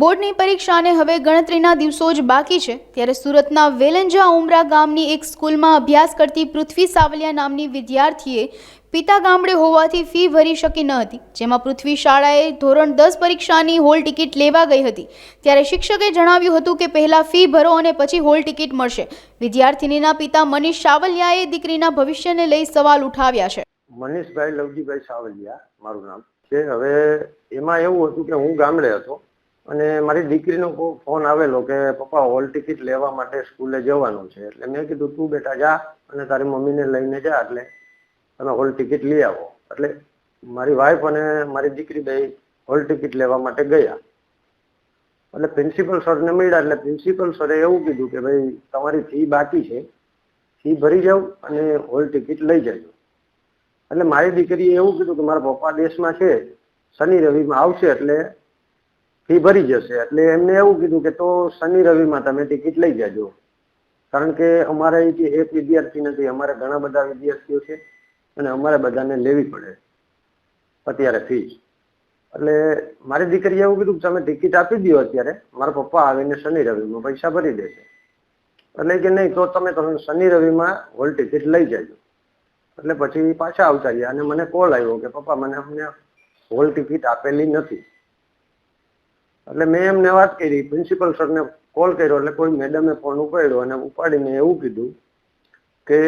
બોર્ડની પરીક્ષાને હવે ગણતરીના દિવસો જ બાકી છે. ત્યારે સુરતના વેલંજા ઉમરા ગામની એક સ્કૂલમાં અભ્યાસ કરતી પૃથ્વી સાવલિયા નામની વિદ્યાર્થીએ પિતા ગામડે હોવાથી ફી ભરી શકી ન હતી. જેમાં પૃથ્વી શાળાએ ધોરણ દસ પરીક્ષાની હોલ ટિકિટ લેવા ગઈ હતી. ત્યારે શિક્ષકે જણાવ્યું હતું કે પહેલાં ફી ભરો અને પછી હોલ ટિકિટ મળશે. વિદ્યાર્થિનીના પિતા મનીષ સાવલિયાએ દીકરીના ભવિષ્યને લઈ સવાલ ઉઠાવ્યા છે. મનીષભાઈ લવજીભાઈ સાવલિયા, મારું નામ છે. હવે એમાં એવું હતું કે હું ગામડે હતો. અને મારી દીકરીનો ફોન આવેલો કે, પપ્પા હોલ ટિકિટ લેવા માટે સ્કૂલે જવાનું છે. એટલે મેં કીધું, તું બેટા જા અને તારી મમ્મીને લઈને જા, એટલે તમે હોલ ટિકિટ લઈ આવો. એટલે મારી વાઈફ અને મારી દીકરી બે હોલ ટિકિટ લેવા માટે ગયા. એટલે પ્રિન્સિપલ સરને મળ્યા, એટલે પ્રિન્સિપલ સરે એવું કીધું કે, ભાઈ, તમારી ફી બાકી છે. ફી ભરી જાવ અને હોલ ટિકિટ લઈ જજો. એટલે મારી દીકરીએ એવું કીધું કે, મારા પપ્પા દેશમાં છે, શનિ રવિમાં આવશે, એટલે ફી ભરી જશે. એટલે એમને એવું કીધું કે તો શનિ રવિમાં તમે ટિકિટ લઈ જજો. કારણ કે અમારે અહીંથી એક વિદ્યાર્થી નથી, અમારે ઘણા બધા વિદ્યાર્થીઓ છે અને અમારે બધાને લેવી પડે અત્યારે ફી. એટલે મારી દીકરીએ એવું કીધું કે તમે ટિકિટ આપી દો અત્યારે, મારા પપ્પા આવીને શનિ રવિમાં પૈસા ભરી દેશે. એટલે કે નહીં, તો તમે તમે શનિ રવિમાં હોલ ટિકિટ લઈ જજો. એટલે પછી પાછા આવતા રહ્યા અને મને કોલ આવ્યો કે પપ્પા, મને અમને હોલ ટિકિટ આપેલી નથી. એટલે મેં એમને વાત કરી પ્રિન્સિપલ સરને કોલ કર્યો એટલે કોઈ મેડમે ફોન ઉપાડ્યો અને ઉપાડીને એવું કીધું કે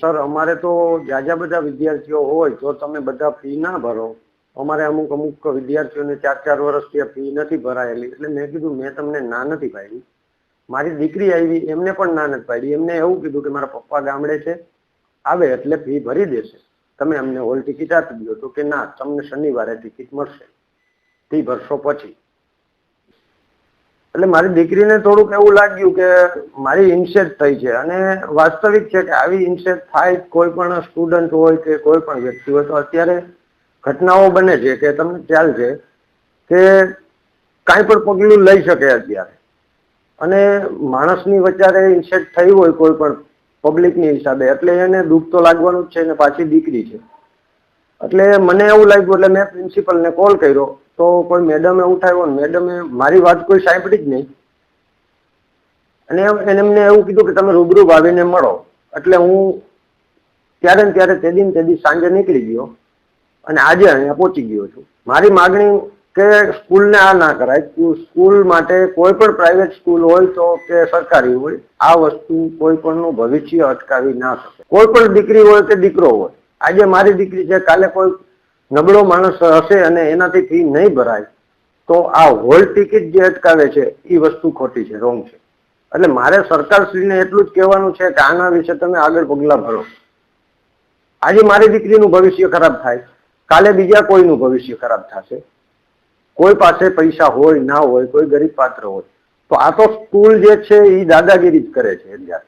સર અમારે તો જાજા બધા વિદ્યાર્થીઓ હોય તો તમે બધા ફી ના ભરો, અમારે અમુક અમુક વિદ્યાર્થીઓને ચાર ચાર વર્ષથી ફી નથી ભરાયેલી. એટલે મેં કીધું, મેં તમને ના નથી પાડી. મારી દીકરી આવી, એમને પણ ના નથી પાડી. એમને એવું કીધું કે મારા પપ્પા ગામડે છે, આવે એટલે ફી ભરી દેશે. તમે અમને હોલ ટિકિટ આપી દો તો કે ના, તમને શનિવારે ટિકિટ મળશે. ફી ભરશો પછી. એટલે મારી દીકરીને થોડુંક એવું લાગ્યું કે મારી ઇન્સેટ થઈ છે. અને વાસ્તવિક છે કે આવી ઇન્સેટ થાય કોઈ પણ સ્ટુડન્ટ હોય કે કોઈ પણ વ્યક્તિ હોય તો અત્યારે ઘટનાઓ બને છે કે તમને ખ્યાલ છે કે કાંઈ પણ પગલું લઈ શકે અત્યારે. અને માણસની વચ્ચે ઇન્સેટ થઈ હોય કોઈ પણ પબ્લિકની હિસાબે, એટલે એને દુઃખ તો લાગવાનું જ છે ને પાછી દીકરી છે. એટલે મને એવું લાગ્યું, એટલે મેં પ્રિન્સિપલને કોલ કર્યો. તો કોઈ મેડમે ઉઠાવ્યો ને મેડમે મારી વાત કોઈ સાંભળી જ નહીં. અને એને એમને એવું કીધું કે તમે રૂબરૂ ભાવીને મળો. એટલે હું ત્યારે ને ત્યારે તે દિન તે દી સાંજે નીકળી ગયો અને આજે અહીંયા પહોંચી ગયો છું. મારી માગણી કે સ્કૂલને આ ના કરાય. સ્કૂલ માટે કોઈ પણ પ્રાઇવેટ સ્કૂલ હોય તો કે સરકારી હોય, આ વસ્તુ કોઈ પણનું ભવિષ્ય અટકાવી ના શકે. કોઈ પણ દીકરી હોય કે દીકરો હોય આજે મારી દીકરી છે, કાલે કોઈ નબળો માણસ હશે અને એનાથી ફી નહીં ભરાય, તો આ હોલ ટિકિટ જે અટકાવે છે, એ વસ્તુ ખોટી છે રોંગ છે. એટલે મારે સરકારશ્રીને એટલું જ કહેવાનું છે કે આના વિશે તમે આગળ પગલાં ભરો. આજે મારી દીકરીનું ભવિષ્ય ખરાબ થાય, કાલે બીજા કોઈનું ભવિષ્ય ખરાબ થશે. કોઈ પાસે પૈસા હોય, ના હોય, કોઈ ગરીબ પાત્ર હોય, તો આ તો સ્કૂલ જે છે, એ દાદાગીરી જ કરે છે અત્યારે